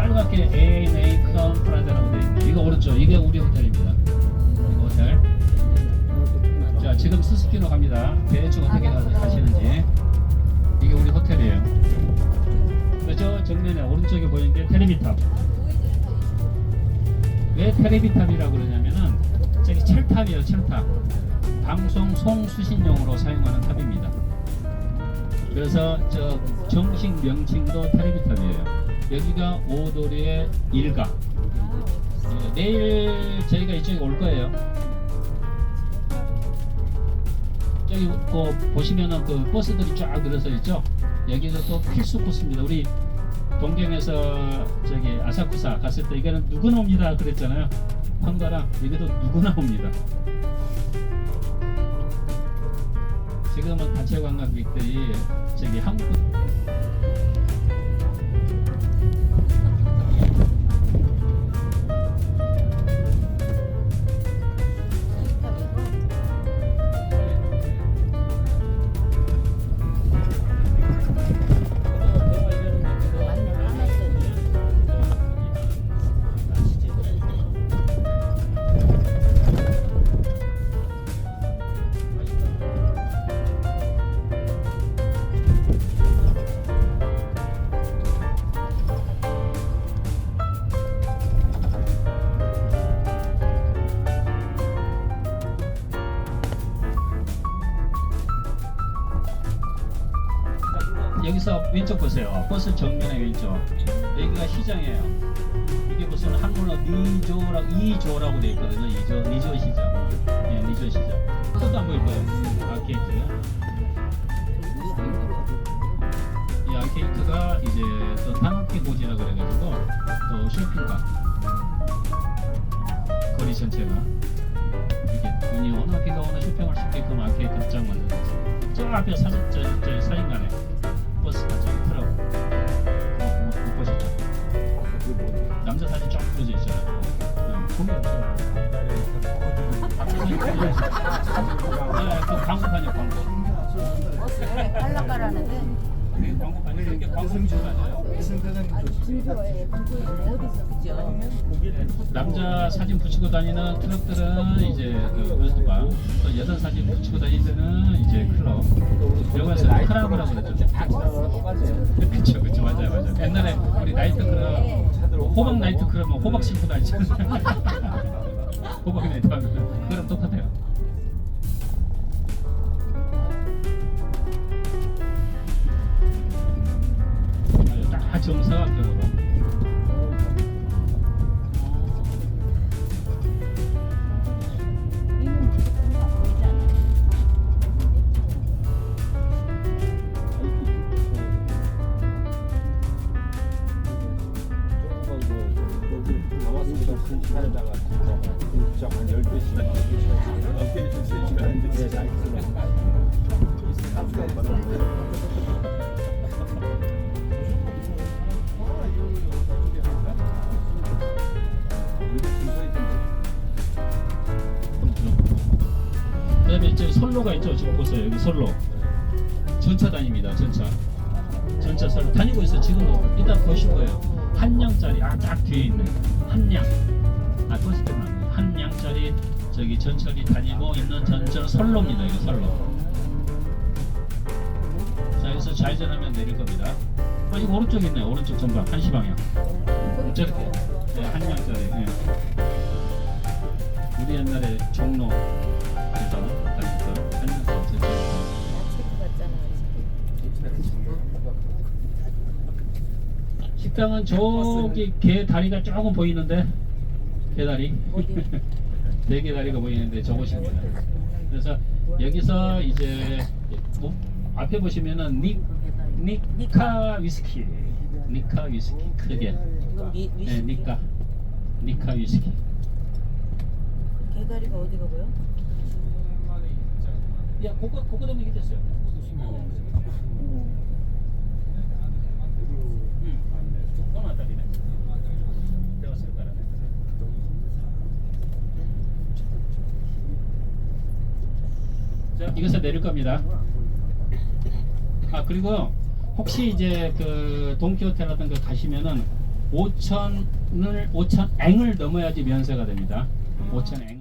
빨갛게 A&A 크라운 프라자라고 되어 있네. 이거 오른쪽. 이게 우리 호텔입니다. 이거 호텔. 자, 지금 스스키로 갑니다. 대충 어떻게 가, 가시는지. 이게 우리 호텔이에요. 그저 정면에 오른쪽에 보이는 게 텔레비탑. 왜 텔레비탑이라고 그러냐면은 저기 철탑이에요, 철탑. 방송 송수신용으로 사용하는 탑입니다. 그래서 저 정식 명칭도 텔레비탑이에요. 여기가 오도리의 일가. 예, 내일 저희가 이쪽에 올 거예요. 저기 그 보시면은 그 버스들이 쫙 늘어서 있죠. 여기는 또 필수 코스입니다. 우리 동경에서 저기 아사쿠사 갔을 때 이거는 누구나 옵니다 그랬잖아요. 황가랑 여기도 누구나 옵니다. 지금은 단체 관광객들이 저기 한국 여기서 왼쪽 보세요. 버스 정면에 왼쪽. 여기가 시장이에요. 이게 무슨 한국어 니조라 이조라고 돼 있거든요. 이조 니조 시장. 예, 니조 시장. 또도 안 보일 거예요. 아케이트. 이 아케이트가 이제 또 단호기 고지라 그래가지고 또 쇼핑가 거리 전체가 이렇게 눈이 오나 비가 오나 쇼핑할 수 있게끔 아케이트 쫙 만들어졌어요. 저 앞에 사진 저, 저 사진 네? 남자 사진 붙이고 다니는 트럭들은 이제 그 웨스트바 또 여자 사진 붙이고 다니는 데는 이제 클럽. 여기서 크라브라고 그러죠. 그쵸 그쵸 맞아요 맞아요. 옛날에 우리 나이트 클럽 호박 나이트 클럽은 호박 신고 다니잖아요 호박 나이트 하면 그거랑 똑같아요. 딱 정사각형으로 선로가 있죠. 지금 보세요. 여기 선로. 전차 다닙니다. 전차. 전차 선로 다니고 있어요. 지금도 이따 보실 거예요. 한 량짜리 아딱 뒤에 있는 한 량. 아 버스 때문에. 한 량짜리 저기 전철이 다니고 있는 전철 선로입니다. 이거 선로. 자 여기서 좌회전하면 내릴 겁니다. 아 이거 오른쪽에 있네요. 오른쪽 전방 한시 방향. 저렇게 네, 한 량짜리. 네. 우리 옛날에 종로에서 다 식당은 저기 개 다리가 조금 보이는데 개 다리? 네개 다리가 보이는데 저곳입니다. 그래서 여기서 이제 뭐 앞에 보시면은 닉 니카 위스키 니카 위스키 크게 미 네. 니카 니카 위스키 개다리가 어디가 보여? 야 그거 그거 때문에 이게 됐어요. 응. 조금 안 딸리네. 내가 쓸 거라네. 자, 이것을 내릴 겁니다. 아 그리고 혹시 이제 그거 가시면은 5천을 5천 앵을 넘어야지 면세가 됩니다. 5천 앵.